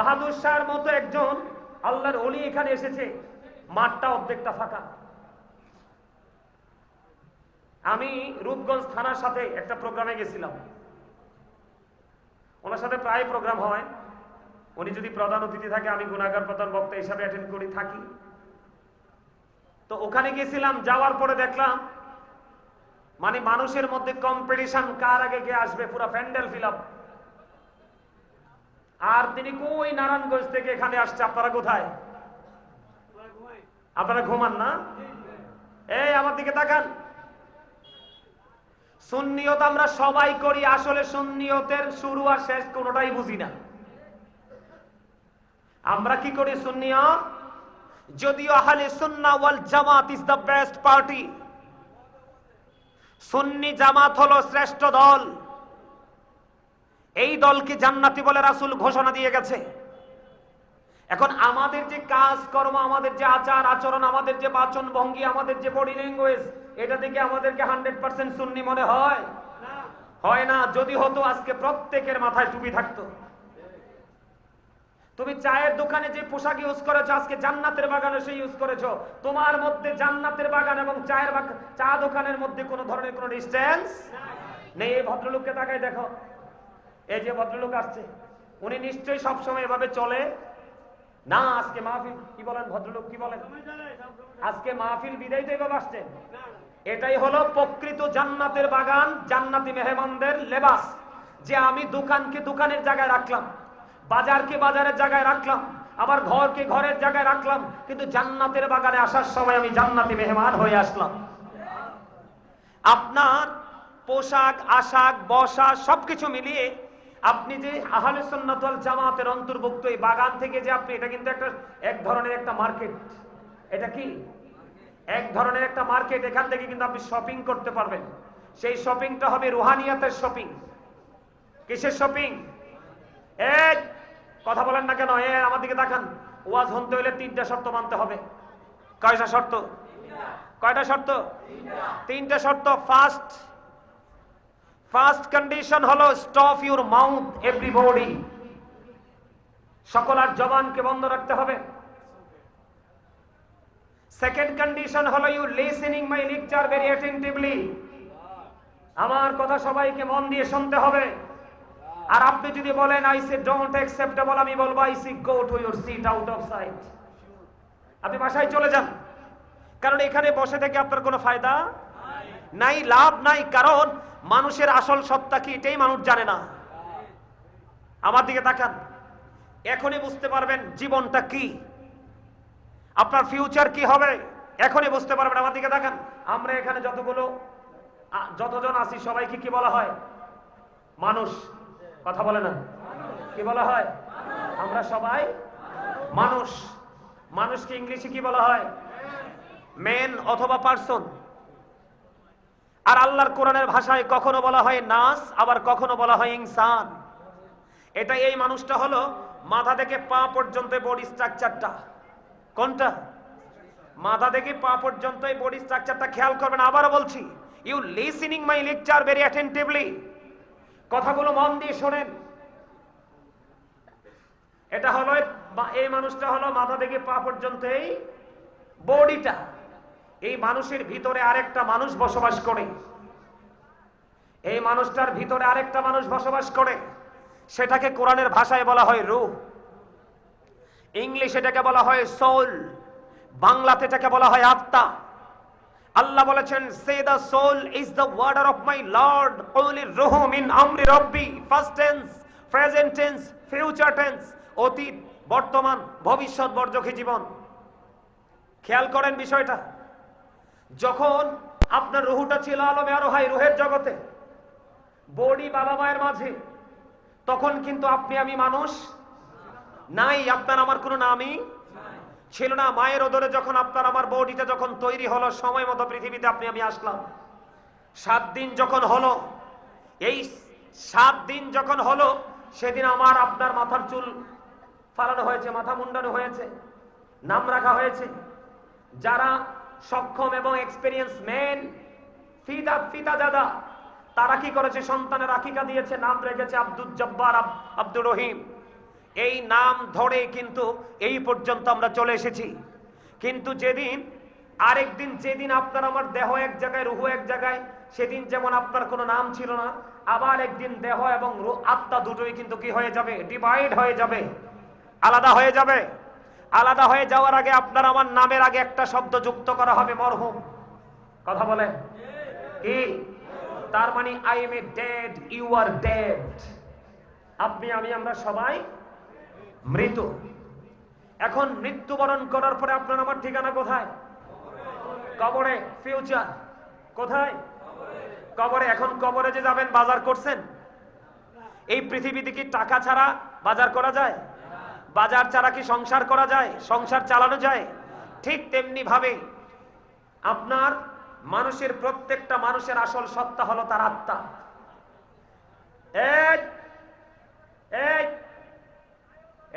বাহাদুর শাহর মতো একজন আল্লাহর অলি এখানে এসেছে। মাঠটা অর্ধেকটা ফাঁকা। আমি রূপগঞ্জ থানার সাথে একটা প্রোগ্রামে গেছিলাম। ওনার সাথে প্রায় প্রোগ্রাম হয়। উনি যদি প্রধান অতিথি থাকে, আমি গুণাগার প্রধান বক্তা হিসাবে অ্যাটেন্ড করি, থাকি। তো ওখানে গেছিলাম, যাওয়ার পরে দেখলাম মানে মানুষের মধ্যে কম্পিটিশন কার আগে কে আসবে? পুরো প্যান্ডেল ফিল আপ আর তিনি কই নারায়ণগঞ্জ থেকে এখানে আসছে? আপনারা কোথায়? আপনারা ঘুমান না? এই, আমার দিকে তাকান। সুন্নিয়ত আমরা সবাই করি, আসলে সুন্নিয়তের শুরু আর শেষ কোনোটাই বুঝি না। আমরা কি করি সুন্নিয়ত? যদিও আহলে সুন্নাহ ওয়াল জামাত ইজ দ্য বেস্ট পার্টি। সুন্নি জামাত হলো শ্রেষ্ঠ দল। এই দলকে জান্নাতি বলে রাসূল ঘোষণা দিয়ে গেছে। এখন আমাদের যে কাজ কর্ম আমাদের যে আচার আচরণ আমাদের যে বাচন ভঙ্গি আমাদের যে বডি ল্যাঙ্গুয়েজ এটা থেকে আমাদেরকে হান্ড্রেড পার্সেন্ট সুন্নি মনে হয়? হয় না? যদি হতো আজকে প্রত্যেকের মাথায় টুপি থাকতো। তুমি চায়ের দোকানে যে পোশাক ইউজ করেছ আজকে জান্নাতের বাগানে সে ইউজ করেছ। তোমার মধ্যে জান্নাতের বাগান এবং চায়ের চা দোকানের মধ্যে কোনো ধরনের কোনো ডিস্টেন্স নেই। এই ভদ্রলোককে তাকায় দেখো। এই যে ভদ্রলোক আসছে, উনি নিশ্চয়ই সবসময় এভাবে চলে। না, আজকে মাহফিল, কি বলেন ভদ্রলোক, কি বলেন? আজকে মাহফিল বিদায় তো এভাবে আসছেন এটাই হলো প্রকৃত জান্নাতের বাগান, জান্নাতি মেহমানদের লেবাস। যে আমি দোকানকে দোকানের জায়গায় রাখলাম, বাজারকে বাজারের জায়গায় রাখলাম, আবার ঘরকে ঘরের জায়গায় রাখলাম, কিন্তু জান্নাতের বাগানে আসার সময় আমি জান্নাতি মেহমান হয়ে আসলাম। আপনার পোশাক, আশাক বসা সবকিছু মিলিয়ে আপনি যে আহলে সুন্নাত ওয়াল জামাতের অন্তর্ভুক্ত, এই বাগান থেকে যে আপনি, এটা কিন্তু একটা, এক ধরনের একটা মার্কেট। এটা কি? এক ধরনের একটা মার্কেট, এখান থেকে কিন্তু আপনি শপিং করতে পারবেন। সেই শপিংটা হবে রুহানিয়াতের শপিং। কিসের শপিং? এই, কথা বলেন না কেন? এ আমার দিকে তাকান। ওয়াজ হতে হলে তিনটা শর্ত মানতে হবে। কয়টা শর্ত? কয়টা শর্ত? তিনটা। শর্ত ফার্স্ট ফার্স্ট কন্ডিশন হলো স্টপ ইউর মাউথ এভরিবডি সকল আর জবানকে বন্ধ রাখতে হবে। সেকেন্ড কন্ডিশন হলো you listening my lecture very attentively আমার কথা সবাইকে মন দিয়ে শুনতে হবে। আর আপনি যদি বলেন আই সে ডোন্ট অ্যাকসেপ্টেবল আমি বলব I see go to your seat out of sight আপনি বাসায় চলে যান। কারণ এখানে বসে থেকে আপনার কোনো ফায়দা নাই, লাভ নাই। কারণ মানুষের আসল সত্তা কি এটাই মানুষ জানে না। আমার দিকে তাকান। এখনই বুঝতে পারবেন জীবনটা কি। আপনার ফিউচার কি হবে, এখনই বুঝতে পারবেন। আমার দিকে তাকান। আমরা এখানে যতগুলো যতজন আছি, সবাইকে কি বলা হয়? মানুষ। কথা বলে না। কি বলা হয়? আমরা সবাই মানুষ। মানুষকে ইংলিশে কি বলা হয়? মেন অথবা পার্সন আর আল্লাহর কোরআনের ভাষায় কখনো বলা হয় নাস, আবার কখনো বলা হয় ইনসান। এটা এই মানুষটা হলো মাথা থেকে পা পর্যন্ত বডি স্ট্রাকচারটা কোনটা? মাথা থেকে পা পর্যন্ত এই বডি স্ট্রাকচারটা খেয়াল করবেন, আবারও বলছি you listening my lecture very attentively কথাগুলো মন দিয়ে শোনেন। এটা হলো এই মানুষটা হলো মাথা থেকে পা পর্যন্ত এই বডিটা এই মানুষের ভিতরে আরেকটা মানুষ বসবাস করে। এই মানুষটার ভিতরে আরেকটা মানুষ বসবাস করে। সেটাকে কোরআনের ভাষায় বলা হয় রূহ। ইংলিশ এটাকে বলা হয় সোল। বাংলাতে এটাকে বলা হয় আত্মা আল্লাহ বলেছেন say the soul is the order of my lord কৌলি রুহু মিন আমরি রব্বি। First tense present tense future tense অতীত, বর্তমান, ভবিষ্যৎ বর্জখী জীবন। খেয়াল করেন বিষয়টা। যখন আপনার রুহুটা ছিল আলমে আরও হাই, রুহের জগতে, বডি বাবা মায়ের মাঝে, তখন কিন্তু আপনি আমি মানুষ নাই, আপনার আমার কোনো নামই ছিল না। মায়ের ওদরে যখন আপনার আমার বডিটা যখন তৈরি হলো, সময় মতো পৃথিবীতে আপনি আমি আসলাম। সাত দিন যখন হলো, এই সাত দিন যখন হলো, সেদিন আমার আপনার মাথার চুল ফালানো হয়েছে, মাথা মুন্ডানো হয়েছে, নাম রাখা হয়েছে। যারা সক্ষম এবং এক্সপিরিয়েন্স মেন ফিদা ফিদা দাদা, তারা কি করেছে? সন্তানের আকিকা দিয়েছে, নাম রেখেছে আব্দুল জব্বার, আব- আব্দুর রহিম। এই নাম ধরে কিন্তু এই পর্যন্ত আমরা চলে এসেছি। কিন্তু যেদিন, আরেকদিন যেদিন আপনার আমার দেহ এক জায়গায়, রুহু এক জায়গায়, সেদিন যেমন আপনার কোনো নাম ছিল না, আবার একদিন দেহ এবং আত্মা দুটোই কিন্তু কি হয়ে যাবে? ডিভাইড হয়ে যাবে। আলাদা হয়ে যাবে। আলাদা হয়ে যাওয়ার আগে আপনার আমার নামের আগে একটা শব্দ যুক্ত করা হবে, মরহুম। কথা বলে কি? তার মানে I am a dead you are dead আপনি, আমি, আমরা সবাই মৃত। এখন মৃত্যুবরণ করার পরে আপনার আমার ঠিকানা কোথায়? কবরে। ফিউচার কোথায়? কবরে। এখন কবরে যে যাবেন, বাজার করছেন? এই পৃথিবীতে কি টাকা ছাড়া বাজার করা যায়? বাজার ছাড়া কি সংসার করা যায়? সংসার চালানো যায়? ঠিক তেমনি ভাবে আপনার মানুষের প্রত্যেকটা মানুষের আসল সত্তা হলো তার আত্মা।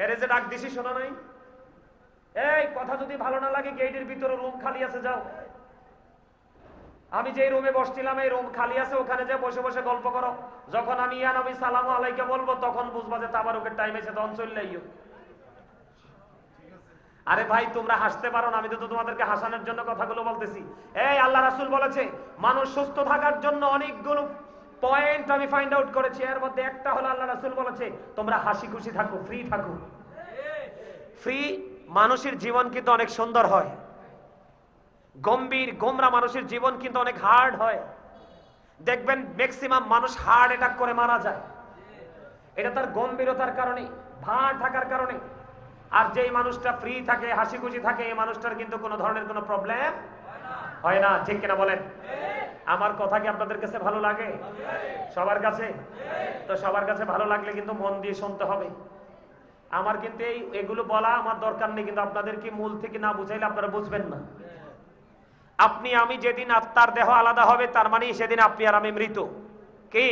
এই যে ডাক দিছি শোনা নাই? এই, কথা যদি ভালো না লাগে, গেটের ভিতরে রুম খালি আছে, যাও। আমি যে রুমে বসছিলাম, এই রুম খালি আছে, ওখানে যে বসে বসে গল্প করো। যখন আমি ইয়া নবী সালাম আলাইকে বলব, তখন বুঝবা যে তাবারুকের টাইম এসে তখন চললে আরে ভাই, তোমরা হাসতে পারো না, আমি তো তোমাদেরকে হাসানোর জন্য কথাগুলো বলতেছি। এই, আল্লাহ রাসূল বলেছে, মানুষ সুস্থ থাকার জন্য অনেকগুলো পয়েন্ট আমি ফাইন্ড আউট করেছি। এর মধ্যে একটা হলো আল্লাহ রাসূল বলেছে, তোমরা হাসি খুশি থাকো ফ্রি থাকো। ফ্রি মানুষের জীবন কিন্তু অনেক সুন্দর হয়। গম্ভীর, গোমরা মানুষের জীবন কিন্তু অনেক হার্ড হয়। দেখবেন ম্যাক্সিমাম মানুষ হার্ট অ্যাটাক করে মারা যায়। এটা তার গম্ভীরতার কারণে, ভার থাকার কারণে আর যেই মানুষটা ফ্রি থাকে হাসি খুশি থাকে, এই মানুষটার কিন্তু কোনো ধরনের কোনো প্রবলেম হয় না। ঠিক কিনা বলেন? আমার কথা কি আপনাদের কাছে ভালো লাগে? সবার কাছে? তো সবার কাছে ভালো লাগলে কিন্তু মন দিয়ে শুনতে হবে। আমার কিন্তু এই, এগুলো বলা আমার দরকার নেই, কিন্তু আপনাদের কি মূল থেকে না বুঝাইলে আপনারা বুঝবেন না। আপনি, আমি যেদিন আত্মার দেহ আলাদা হবে, তার মানে সেদিন আপনি আর আমি মৃত। কি?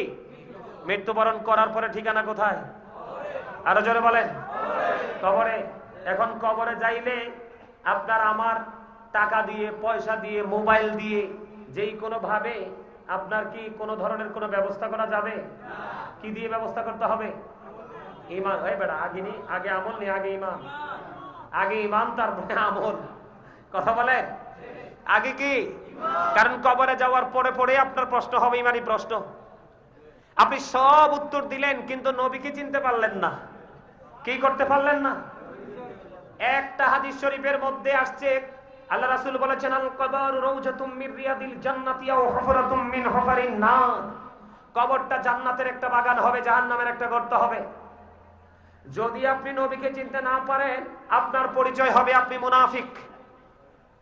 মৃত্যুবরণ করার পরে ঠিকানা কোথায়? আরও জোরে বলেন। কবরে। এখন কবরে যাইলে আপনার আমার টাকা দিয়ে, পয়সা দিয়ে, মোবাইল দিয়ে, যেই কোনো ভাবে আপনার কি কোনো ধরনের কোনো ব্যবস্থা করা যাবে? কি দিয়ে ব্যবস্থা করতে হবে? ইমান। এই বেড়া আগে নি আগে আমল নি, আগে ইমান। আগে ইমান, তারপরে আমল। কথা বলে? আগে কি? কারণ কবরে যাওয়ার পরে পরে আপনার প্রশ্ন হবে, ইমানই প্রশ্ন। আপনি সব উত্তর দিলেন, কিন্তু নবীকে চিনতে পারলেন না। কি করতে পারলেন না? একটা হাদিস শরীফের মধ্যে আসছে, আল্লাহ রাসূল বলেছেন, আল কবর রৌজাতুম মির রিয়াদিল জান্নাতি আও হুফরাতুম মিন হুফারিন নার। কবরটা জান্নাতের একটা বাগান হবে, জাহান্নামের একটা গর্ত হবে। যদি আপনি নবীকে চিনতে না পারেন, আপনার পরিচয় হবে আপনি মুনাফিক।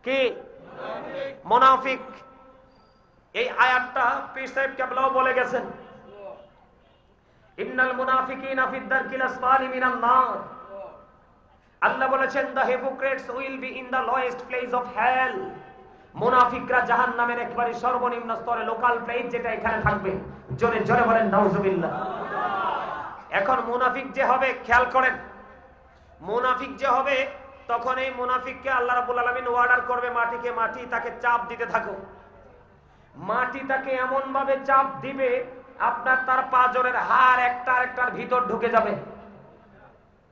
কি? মুনাফিক। এই আয়াতটা পীর সাহেব কেবলাও বলে গেছেন। ইন্নাল মুনাফিকিনা ফিদ দারকিল আসফালি মিনান নার। আল্লাহ বলেছেন, the hypocrites will be in the lowest place of hell মুনাফিকরা জাহান্নামের একেবারে সর্বনিম্ন স্তরে লোকাল প্লেস যেটা এখানে থাকবে। জোরে জোরে বলেন, নাউজুবিল্লাহ। এখন মুনাফিক যে হবে, খেয়াল করেন, মুনাফিক যে হবে, তখন এই মুনাফিককে আল্লাহ রাব্বুল আলামিন অর্ডার করবে, মাটিকে মাটি তাকে চাপ দিতে থাকো মাটি তাকে এমন ভাবে চাপ দিবে আপনার তার পাজরের হার একটা আরেকটার ভিতর ঢুকে যাবে।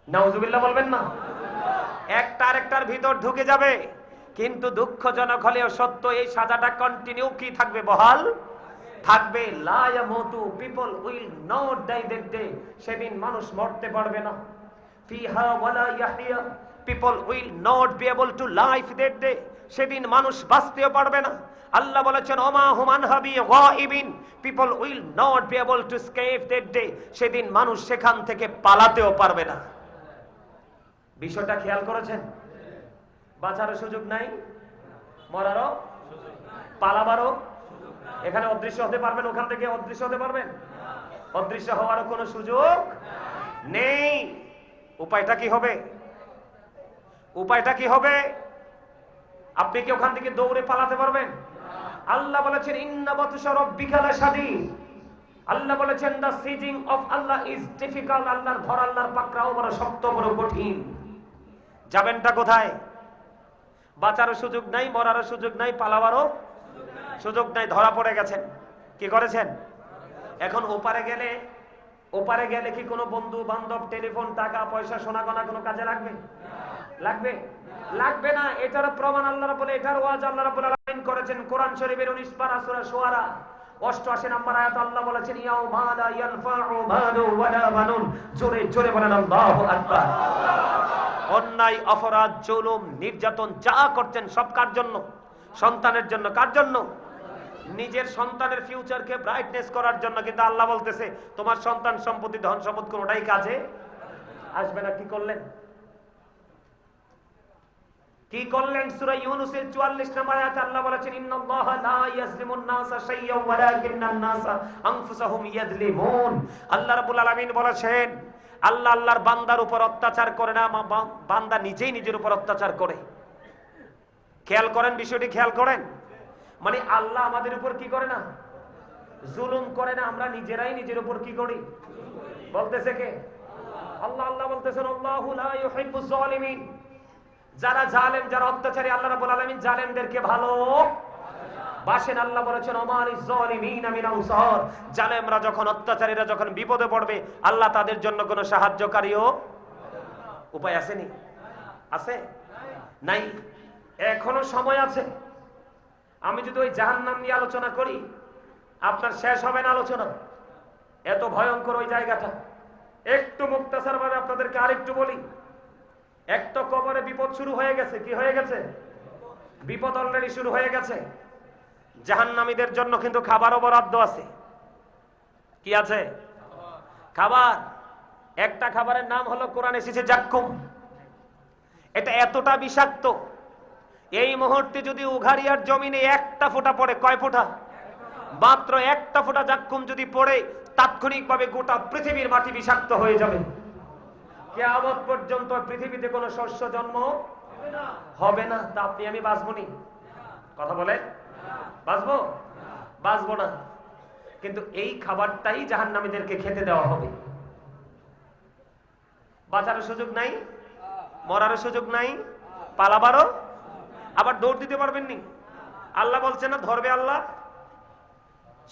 নাউজুবিল্লাহ বলবেন না? একটা আরেকটার ভিতর ঢুকে যাবে। কিন্তু দুঃখজনক হলেও সত্য, এই সাজাটা কন্টিনিউ কি থাকবে বহাল? থাকবে লায়ামতু people will not die that day সেদিন মানুষ মরতে পারবে না। ফিহা ওয়ালা Yahya, people will not be able to life that day সেদিন মানুষ বাঁচতেও পারবে না। আল্লাহ বলেছেন, ওমা হুমান হাবি গাইবিন। People will not be able to escape that day সেদিন মানুষ সেখান থেকে পালাতেও পারবে না। বিষয়টা খেয়াল করেছেন? বাঁচারও সুযোগ নাই, মরারও পালাবারও। এখানে অদৃশ্য হতে পারবেন, ওখান থেকে অদৃশ্য হতে পারবেন? অদৃশ্য হওয়ারও কোনো সুযোগ নেই। উপায়টা কি হবে? উপায়টা কি হবে? আপনি কি ওখান থেকে দৌড়ে পালাতে পারবেন? আল্লাহ বলেছেন আল্লাহ বলেছেন the seizing of Allah is difficult, আল্লাহর ধর আল্লাহর পাকড়াও বড় শক্ত, বড় কঠিন। যাবেনটা কোথায়? বাঁচারও সুযোগ নাই, মরারও সুযোগ নাই, পালাবারও সুযোগ নাই, ধরা পড়ে গেছেন। কি করেছেন? এখন ওপারে গেলে ওপারে গেলে কি কোনো বন্ধু বান্ধব টেলিফোন, টাকা, পয়সা সোনা গনা কোনো কাজে লাগবে? লাগবে? লাগবে না, এটার প্রমাণ আল্লাহ বলে এটার ওয়াজ আল্লাহ রাব্বুল আলামিন করেছেন কোরআন শরীফের 19 পারা সূরা শুআরা 88 নম্বর আয়াত আল্লাহ বলেছেন, ইয়াউমা লা ইয়ানফাউ মালু ওয়ালা বানুন জোরে জোরে বলেন, আল্লাহু আকবার। অন্যায়, অপরাধ, জুলুম, নির্যাতন যা করছেন সব কার জন্য? সন্তানের জন্য কার জন্য? নিজের সন্তানের ফিউচারকে ব্রাইটনেস করার জন্য, কিন্তু আল্লাহ বলতেছে, তোমার সন্তান সম্পত্তি, ধন সম্পদ কোনোটাই কাজে আসবে না। কি করলেন? কি করলেন সূরা ইউনূসের 44 নম্বর আয়াতে? আল্লাহ বলেছেন, ইন্নাল্লাহা লা ইয়াজলিমুন নাসা শাইয়্যান ওয়ালাকিন্নান নাসা আনফুসাহুম ইয়াজলিমুন আল্লাহ রাব্বুল আলামিন বলেছেন, আল্লাহ আল্লাহর বান্দার উপর অত্যাচার করে না বান্দা নিজেই নিজের উপর অত্যাচার করে। খেয়াল করেন, বিষয়টি খেয়াল করেন? মানে আল্লাহ আমাদের উপর কি করে না? জুলুম করে না, আমরা নিজেরাই নিজের উপর কি করি? বলতেছে কে? আল্লাহ আল্লাহ বলতেছেন, আল্লাহু লা ইউহিব্বুজ জালিমিন। যারা জালেম, যারা অত্যাচারী, আল্লাহ রাব্বুল আলামিন জালেমদেরকে ভালো বাসেন। আল্লাহ বলেছেন ওমাল জালিমিন মিন আনসার। জালেমরা যখন, অত্যাচারীরা যখন বিপদে পড়বে, আল্লাহ তাদের জন্য কোনো সাহায্যকারীও উপায় আসেনি? আছে? নাই। এখনও সময় আছে। আমি যদি ওই জাহান্নাম নিয়ে আলোচনা করি, আপনার শেষ হবে না আলোচনা। এত ভয়ঙ্কর ওই জায়গাটা। একটু মুক্তাসার ভাবে আপনাদেরকে আরেকটু বলি। একটা কবরে বিপদ শুরু হয়ে গেছে, কি হয়ে গেছে? বিপদ অলরেডি শুরু হয়ে গেছে। জাহান্নামীদের জন্য কিন্তু খাবারও বরাদ্দ আছে। কি আছে? খাবার। একটা খাবারের নাম হলো কোরআন এসেছে জাক্কুম। এটা এতটা বিষাক্ত। এই মুহূর্তে যদি উঘারিয়ার জমিনে একটা ফোঁটা পড়ে, কয় ফোঁটা? মাত্র একটা ফোঁটা জাক্কুম যদি পড়ে, তাৎক্ষণিকভাবে গোটা পৃথিবীর মাটি বিষাক্ত হয়ে যাবে। কেয়ামত পর্যন্ত পৃথিবীতে কোনো শস্য জন্ম হবে না। তা আপনি আমি বাঁচবো নি? কথা বলে? বাঁচবো? বাঁচবো না। কিন্তু এই খাবারটাই জাহান্নামীদেরকে খেতে দেওয়া হবে। বাঁচারও সুযোগ নাই মরারও সুযোগ নাই পালাবারও। আবার দৌড় দিতে পারবেন নি? আল্লাহ বলছে না ধরবে আল্লাহ।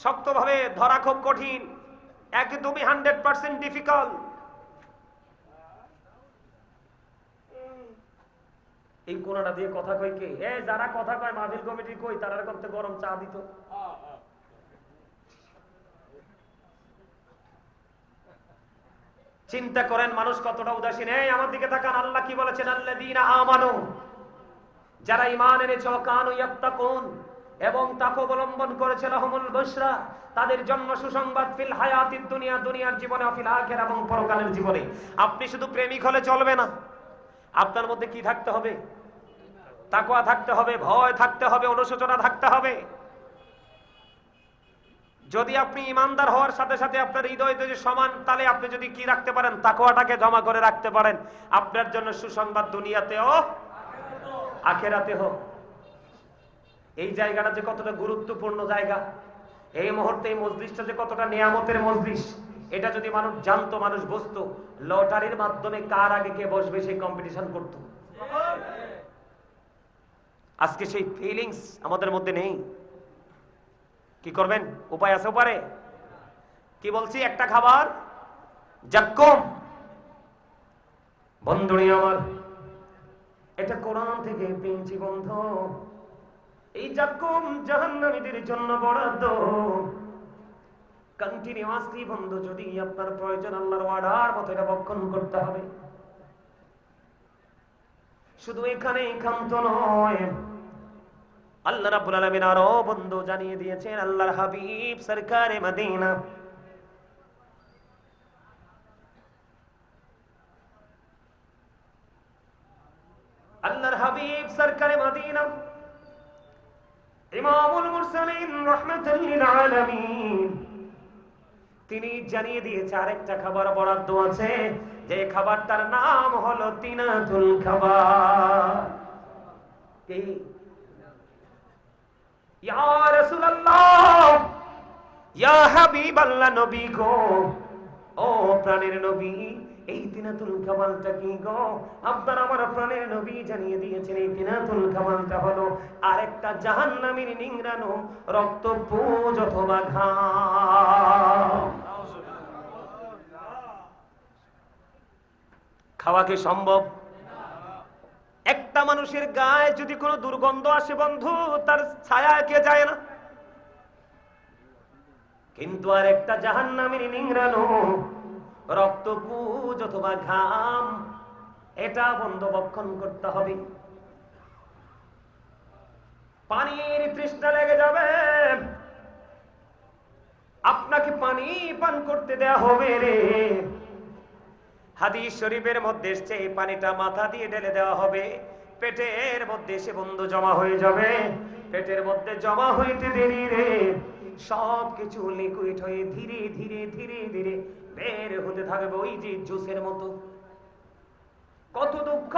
শক্তভাবে ধরা খুব কঠিন। একদমই হান্ড্রেড পার্সেন্ট ডিফিকাল্ট এই কোনাটা দিয়ে কথা কই কে? এ, যারা কথা কয়, মাহফিল কমিটি কই? তারা করতে গরম চা দিত। চিন্তা করেন মানুষ কতটা উদাসীন। এই, আমার দিকে তাকান, আল্লাহ কি বলেছেন? আল্লাযীনা আমানু, যারা ঈমান এনেছে কানু ইয়াত্তাকুন, এবং তাকে অবলম্বন করেছে রহমুল বসরা তাদের জন্য সুসংবাদ ফিল হায়াতিদ দুনিয়া, দুনিয়ার জীবনে অফিল আখের এবং পরকালের জীবনে। আপনি শুধু প্রেমিক হলে চলবে না। আপনার মধ্যে কি থাকতে হবে? তাকওয়া থাকতে হবে, ভয় থাকতে হবে, অনুশোচনা থাকতে হবে। যদি আপনি ইমানদার হওয়ার সাথে সাথে আপনার হৃদয় যদি সমান, তাহলে আপনি যদি কি রাখতে পারেন? তাকওয়াটাকে জমা করে রাখতে পারেন। আপনার জন্য সুসংবাদ দুনিয়াতেও আখেরাতে হোক। এই জায়গাটা যে কতটা গুরুত্বপূর্ণ জায়গা, এই মুহূর্তে এই মজলিসটা যে কতটা নিয়ামতের মজলিস, এটা যদি মানুষ জানতো, মানুষ বসতো লটারির মাধ্যমে কার আগে কে বসবে সেই কম্পিটিশন করত। আজকে সেই ফিলিংস আমাদের মধ্যে নেই। কি করবেন? উপায় আছে পারে কি বলছি? একটা খাবার জাক্কুম বন্ধুনি আমার, এটা কোরআন থেকে পেয়েছি বন্ধ। এই জাক্কুম জাহান্নামীদের জন্য বরাদ্দ। কন্টিনিউয়াসলি বন্ধ, যদি আপনার প্রয়োজন আল্লাহর ওয়ার্ডার মতো এটা বক্ষণ করতে হবে। শুধু এখানে একান্ত নয়। আল্লাহ রাব্বুল আলামিন আরও বন্ধু জানিয়ে দিয়েছেন, আল্লাহর হাবিব সরকারে মদিনা। আল্লাহর হাবিব সরকারে মদিনা। ইমামুল মুরসালিন রাহমাতাল লিল আলামিন। তিনি জানিয়ে দিয়েছে, আরেকটা খাবার বরাদ্দ আছে। যে খাবারটার নাম হলো তিনাতুল খাবার। নবী গো। ও প্রাণের নবী, এই তিনাতুল কামালটা কি গো? আপনার আমার প্রাণের নবী জানিয়ে দিয়েছেন, এই তিনাতুল কামালটা হলো আরেকটা জাহান্নামীর নিংরানো রক্ত পুজ অথবা ঘাম খাওয়া কি সম্ভব? একটা মানুষের গায়ে যদি কোনো দুর্গন্ধ আসে বন্ধু, তার ছায়া কে যায় না? কিন্তু আর একটা জাহান নামের নিংড়ানো রক্তপুজ অথবা ঘাম, এটা বন্ধ বক্ষণ করতে হবে। পানির তৃষ্ণা লেগে যাবে। আপনাকে পানি পান করতে দেয়া হবে রে। হাদিস শরীফের মধ্যে এসছে, এই পানিটা মাথা দিয়ে ঢেলে দেওয়া হবে। পেটের মধ্যে এসে বন্ধু জমা হয়ে যাবে। পেটের মধ্যে জমা হইতে দেরি রে। সব কিছু লিকুইড হয়ে ধীরে ধীরে ধীরে ধীরে বের হতে থাকবে ওই যে জুসের মতো। কত দুঃখ,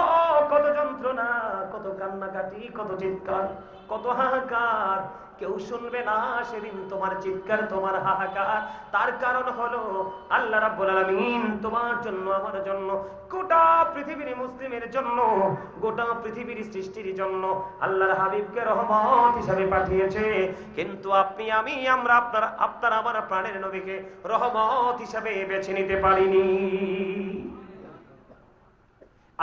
কত যন্ত্রণা, কত কান্নাকাটি, কত চিৎকার, কত হাহাকার। কেউ শুনবে না সেদিন তোমার চিৎকার, তোমার হাহাকার। তার কারণ হলো আল্লাহ রাব্বুল আলামিন তোমার জন্য, আমার জন্য, গোটা পৃথিবীর মুসলিমের জন্য, গোটা পৃথিবীর সৃষ্টির জন্য আল্লাহর হাবিবকে রহমত হিসাবে পাঠিয়েছে। কিন্তু আপনি, আমি, আমরা আপনার আপনার, আমার প্রাণের নবীকে রহমত হিসাবে বেছে নিতে পারিনি।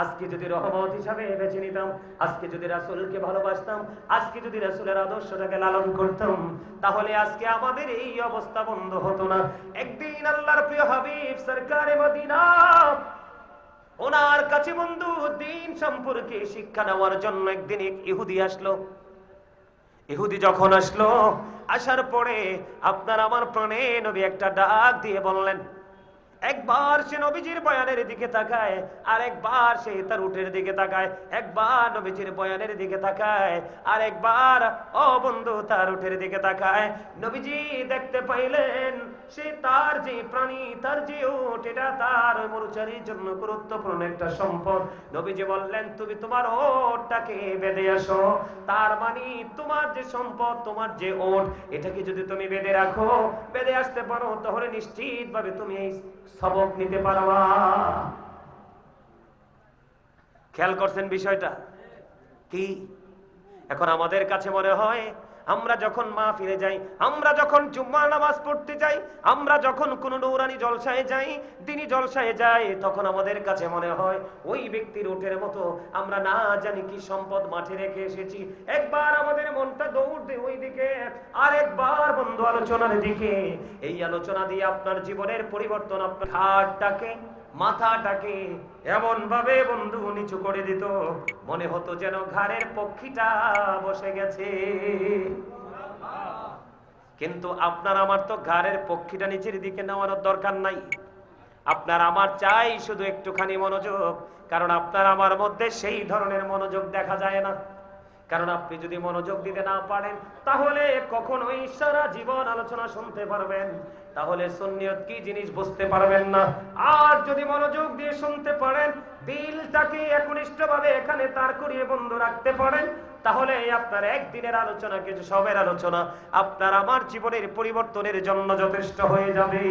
আজকে যদি রহমত হিসাবে বেছে নিতাম, আজকে যদি রাসূলকে ভালোবাসতাম, আজকে যদি রাসুলের আদর্শটাকে লালন করতাম, তাহলে আজকে আমাদের এই অবস্থা বন্ধ হতো না। একদিন আল্লাহর প্রিয় হাবিব সরকারে মদিনা, ওনার কাছে বন্ধু দিন সম্পর্কে শিক্ষা নেওয়ার জন্য একদিন এক ইহুদি আসলো। ইহুদি যখন আসলো, আসার পরে আপনার আমার প্রাণে নবী একটা ডাক দিয়ে বললেন একবার সে নবীজির বয়ানের দিকে তাকায় আর একবার সে তার উটের দিকে তাকায়, একবার নবীজির বয়ানের দিকে তাকায় আর একবার ও বন্ধু তার উটের দিকে তাকায়। নবীজি দেখতে পাইলেন, সে তার যে প্রাণী, তার যে উট, এটা তার মরুচারীর জন্য গুরুত্বপূর্ণ একটা সম্পদ। নবীজি বললেন, তুমি তোমার ওটটাকে বেঁধে আসো। তার মানে তোমার যে সম্পদ, তোমার যে ওট এটাকে যদি তুমি বেঁধে রাখো, বেঁধে আসতে পারো, তাহলে নিশ্চিত ভাবে তুমি এই সবক নিতে পারবা। খেয়াল করছেন বিষয়টা? কি? এখন আমাদের কাছে মনে হয় আমরা যখন মা ফিরে যাই, আমরা যখন জুম্মা নামাজ পড়তে যাই, আমরা যখন কোন নৌরানি জলসায় যাই তিনি জলসায় যাই তখন আমাদের কাছে মনে হয়, ওই ব্যক্তির উঠের মতো। আমরা না জানি কি সম্পদ মাঠে রেখে এসেছি। একবার আমাদের মনটা দৌড় দেয় ওই দিকে, আর একবার বন্ধু আলোচনার দিকে। এই আলোচনা দিয়ে আপনার জীবনের পরিবর্তন আপনার হাটটাকে মাথাটাকে এমন ভাবে বন্ধু নিচু করে দিত, মনে হতো যেন ঘাড়ের পক্ষীটা বসে গেছে। কিন্তু আপনার আমার তো ঘাড়ের পক্ষীটা নিচের দিকে নেওয়ার দরকার নাই। আপনার আমার চাই শুধু একটুখানি মনোযোগ, কারণ আপনার আমার মধ্যে সেই ধরনের মনোযোগ দেখা যায় না। কারণ আপনি যদি মনোযোগ দিতে না পারেন, তাহলে কখনোই সারা জীবন আলোচনা শুনতে পারবেন। তাহলে সুন্নিয়ত কি জিনিস বুঝতে পারবেন না? আর যদি মনোযোগ দিয়ে শুনতে পারেন, দিলটাকে একনিষ্ঠ ভাবে এখানে তার করিয়ে বন্ধ রাখতে পারেন, তাহলে আপনার একদিনের আলোচনা কিছু সবের আলোচনা। আপনার আমার জীবনের পরিবর্তনের জন্য যথেষ্ট হয়ে যাবে।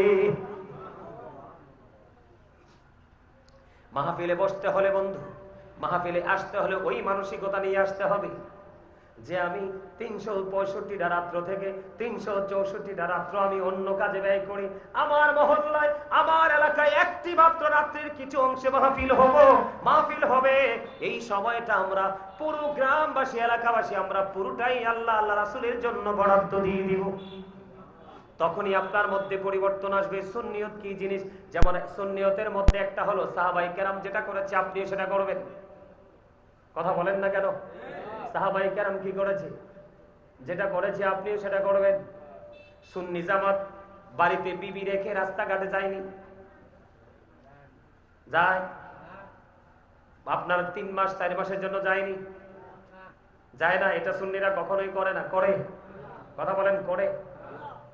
মাহফিলে বসতে হলে বন্ধু, মাহফিলে আসতে হলে ওই মানসিকতা নিয়ে আসতে হবে। যে আমি তিনশো পঁয়ষট্টিটা রাত্র থেকে তিনশো চৌষট্টিটা রাত্র আমি অন্য কাজে ব্যয় করি। আমার মহল্লায়, আমার এলাকায় একটি মাত্র রাত্রির কিছু অংশে মাহফিল হব। মাহফিল হবে এই সময়টা আমরা পুরো গ্রামবাসী, এলাকাবাসী, আমরা পুরোটাই আল্লাহ আল্লাহ রাসুলের জন্য বরাদ্দ দিয়ে দিব। তখনই আপনার মধ্যে পরিবর্তন আসবে। সুন্নিয়ত কি জিনিস? যেমন সুন্নিয়তের মধ্যে একটা হলো সাহাবাই কেরাম যেটা করেছে, আপনিও সেটা করবেন। কথা বলেন না কেন? সাহাবাই কেরাম কি করেছে? যেটা করেছে আপনিও সেটা করবেন। সুন্নি জামাত বাড়িতে বিবি রেখে রাস্তাঘাটে যায়নি। যায়। আপনার তিন মাস, চার মাসের জন্য যায়নি। যায় না, এটা সুন্নিরা কখনোই করে না। করে। কথা বলেন, করে।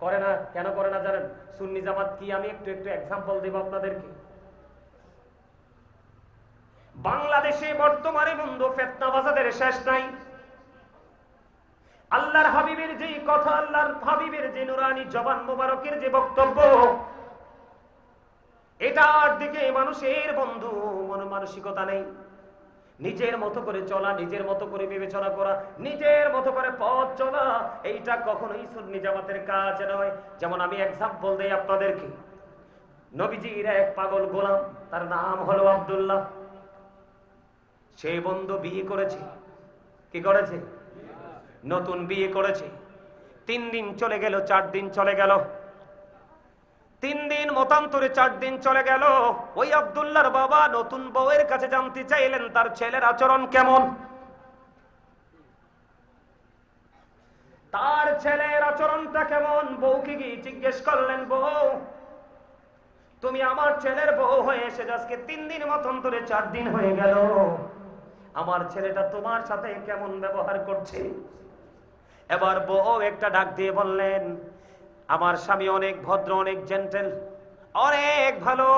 করে না, কেন করে না জানেন? সুন্নি জামাত কি? আমি একটু একটু এক্সাম্পল দেব আপনাদেরকে। বাংলাদেশে বর্তমানে বন্ধু, ফেতনাবাজাদের শেষ নাই। আল্লাহর হাবিবের যে কথা, আল্লাহর হাবিবের যে নুরানি জবান মোবারকের যে বক্তব্য, এটার দিকে মানুষের বন্ধু, মন মানসিকতা নেই। নিজের মতো করে চলা, নিজের মতো করে বিবেচনা করা, নিজের মতো করে পথ চলা, এইটা কখনোই সুন্নি জামাতের কাজ নয়। যেমন আমি এক্সাম্পল দেই আপনাদেরকে। নবীজির এক পাগল গোলাম, তার নাম হলো আব্দুল্লাহ। সেই বন্ধু বিয়ে করেছে, কি করেছে? নতুন বিয়ে করেছে। তিন দিন চলে গেল, চার দিন চলে গেল। তিন দিন মতান্তরে চার দিন চলে গেল। ওই আব্দুল্লাহর বাবা নতুন বউয়ের কাছে জানতে চাইলেন, তার ছেলের আচরণ কেমন? তার ছেলের আচরণটা কেমন? বউকে গিয়ে জিজ্ঞেস করলেন, বউ, তুমি আমার ছেলের বউ হয়ে এসে আজকে তিন দিন মতন ধরে চার দিন হয়ে গেল। আমার ছেলেটা তোমার সাথে কেমন ব্যবহার করছে? এবার বউ একটা ডাক দিয়ে বললেন, আমার স্বামী অনেক ভদ্র, অনেক জেন্টেল, অনেক ভালো।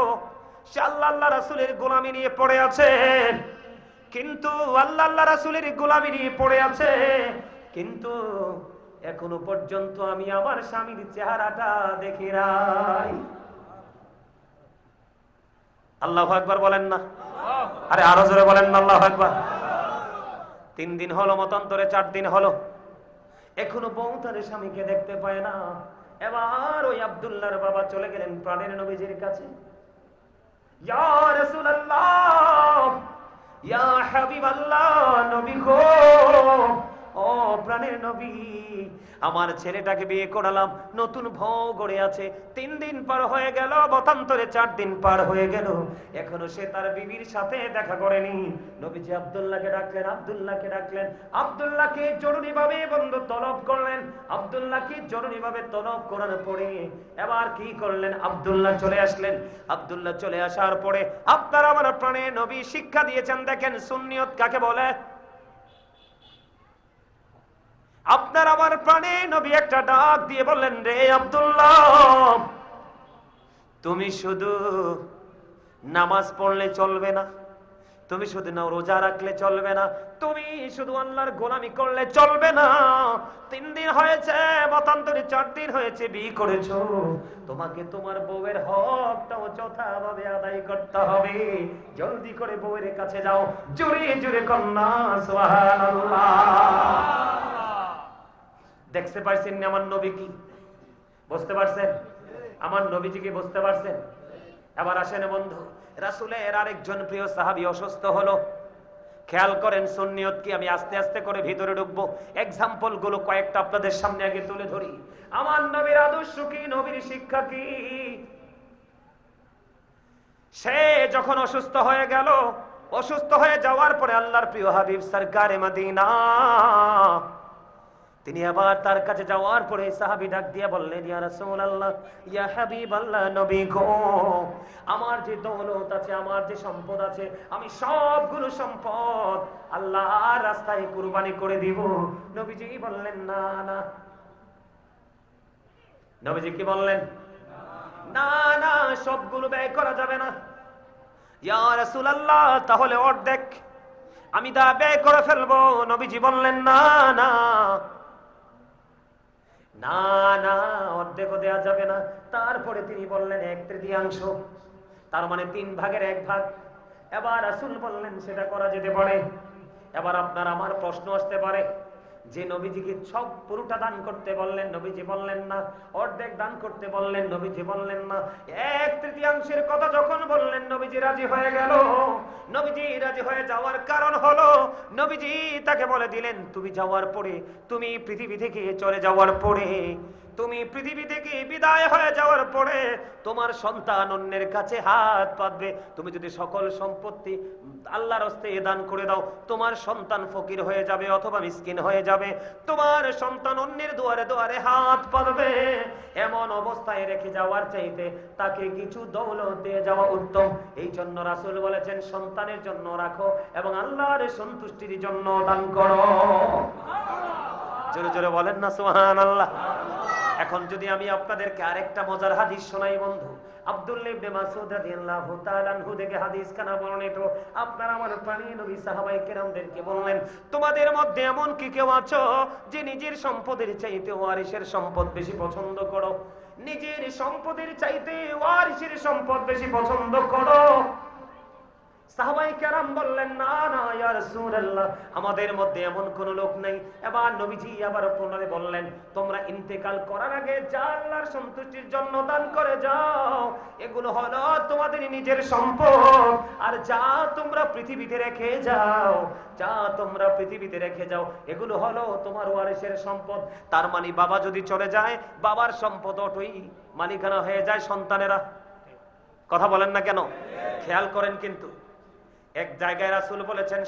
আল্লাহ রাসুলের গোলামি নিয়ে পড়ে আছে। কিন্তু আল্লাহ রাসুলের গোলামি নিয়ে পড়ে আছে। কিন্তু এখনও পর্যন্ত আমি আমার স্বামীর চেহারাটা দেখি নাই। আল্লাহ একবার বলেন না। আরে আরও জোরে বলেন আল্লাহ একবার তিন দিন হলো মতান্তরে, চার দিন হলো। এখনও বউ তার স্বামীকে দেখতে পায় না। এবার ওই আব্দুল্লাহর বাবা চলে গেলেন প্রাণের নবীজির কাছে। ইয়া রাসূলুল্লাহ, ইয়া হাবিবাল্লাহ, নবী ও প্রাণের নবী, আমার ছেলেটাকে বিয়ে করালাম, নতুন ভৌ গড়ে আছে, তিন দিন পার হয়ে গেল বতান্তরে চার দিন পার হয়ে গেল, এখনও সে তার বিবির সাথে দেখা করেনি। নবীজি আব্দুল্লাহকে ডাকলেন আব্দুল্লাহকে ডাকলেন, আব্দুল্লাহকে জরুরি ভাবে বন্ধু তলব করলেন, আব্দুল্লাহকে জরুরি ভাবে তলব করার পরে এবার কি করলেন? আব্দুল্লাহ চলে আসলেন। আব্দুল্লাহ চলে আসার পরে, আপনার আমার প্রাণে নবী শিক্ষা দিয়েছেন, দেখেন সুন্নিয়ত কাকে বলে? আপনার আমার প্রাণে নবী একটা ডাক দিয়ে বললেন, রে আব্দুল্লাহ, তুমি শুধু নামাজ পড়লে চলবে না, তুমি শুধু না রোজা রাখলে চলবে না, তুমি শুধু আল্লাহর গোলামি করলে চলবে না। তিন দিন হয়েছে, মতান্তরে চার দিন হয়েছে, বিয়ে করেছ। তোমাকে তোমার বউয়ের হকটাও যথাভাবে আদায় করতে হবে। জলদি করে বউয়ের কাছে যাও। জুড়ে জুড়ে কন্যা, সুবহানাল্লাহ। দেখতে পারছেন না আমার নবী কি? বুঝতে পারছেন? আমার নবীজিকে বুঝতে পারছেন? এবার আসেন বন্ধু, রাসুলের আরেকজন প্রিয় সাহাবি অসুস্থ হলো। খেয়াল করেন সুন্নিয়ত কি? আমি আস্তে আস্তে করে ভিতরে ঢুকবো। এক্সাম্পলগুলো কয়েকটা আপনাদের সামনে আগে তুলে ধরি। আমার নবীর আদর্শ কি? নবীর শিক্ষা কি? সে যখন অসুস্থ হয়ে গেল, অসুস্থ হয়ে যাওয়ার পরে আল্লাহর প্রিয় হাবিব সরকারে মদিনা তিনি আবার তার কাছে যাওয়ার পরে সাহাবি ডাক দিয়ে বললেন, ইয়া রাসূলুল্লাহ, ইয়া হাবিবাল্লাহ নবী গো আমার যে দৌলত আছে, আমার যে সম্পদ আছে, আমি সবগুলো সম্পদ আল্লাহর রাস্তায় কুরবানি করে দিব। নবীজি বললেন, না না। নবীজি কি বললেন? না না, সবগুলো ব্যয় করা যাবে না। ইয়া রাসূলুল্লাহ, তাহলে অর্ধেক। আমি দা ব্যয় করে ফেলব, নবীজি বললেন, না না। না না, অর্ধেকও দেওয়া যাবে না। তারপরে তিনি বললেন, এক তৃতীয়াংশ। তার মানে তিন ভাগের এক ভাগ। এবার আসুল বললেন, সেটা করা যেতে পারে। এবার আপনার আমার প্রশ্ন আসতে পারে। যে নবীজিকে সব পুরোটা দান করতে বললেন, নবীজি বললেন না, অর্ধেক দান করতে বললেন, নবীজি বললেন না। এক তৃতীয়াংশের কথা যখন বললেন, নবীজি রাজি হয়ে গেল। নবীজি রাজি হয়ে যাওয়ার কারণ হলো, নবীজি তাকে বলে দিলেন, তুমি যাওয়ার পরে, তুমি পৃথিবী থেকে চলে যাওয়ার পরে তুমি পৃথিবী থেকে বিদায় হয়ে যাওয়ার পরে তোমার সন্তান অন্যের কাছে হাত পাতবে। তুমি যদি সকল সম্পত্তি আল্লাহর হস্তে দান করে দাও, তোমার সন্তান ফকির হয়ে যাবে অথবা মিসকিন হয়ে যাবে। তোমার সন্তান অন্যের দুয়ারে দুয়ারে হাত পাতবে। এমন অবস্থায় রেখে যাওয়ার চাইতে তাকে কিছু দৌলত দিয়ে যাওয়া উত্তম। এই জন্য রাসূল বলেছেন, সন্তানের জন্য রাখো এবং আল্লাহর সন্তুষ্টির জন্য দান করো। জোরে জোরে বলেন না, সুবহানাল্লাহ। এখন যদি আমি আপনাদেরকে আরেকটা মজার হাদিস শোনাই, বন্ধু। যে নিজের সম্পদের চাইতে ওয়ারিসের সম্পদ বেশি পছন্দ করো? নিজের সম্পদের চাইতে সম্পদ বেশি পছন্দ করো? আমাদের মধ্যে এমন লোক এবার আবার তোমরা ইন্তেকাল করার আগে জন্য দান করে নিজের সম্পদ। আর যা তোমরা পৃথিবীতে রেখে যাও, যা তোমরা পৃথিবীতে রেখে যাও, এগুলো হলো তোমার ওয়ারিসের সম্পদ। তার মানে বাবা যদি চলে যায়, বাবার সম্পদ অটই মালিকানা হয়ে যায় সন্তানেরা। কথা বলেন না কেন? খেয়াল করেন কিন্তু। এক জায়গায় রাসুল বলেছেন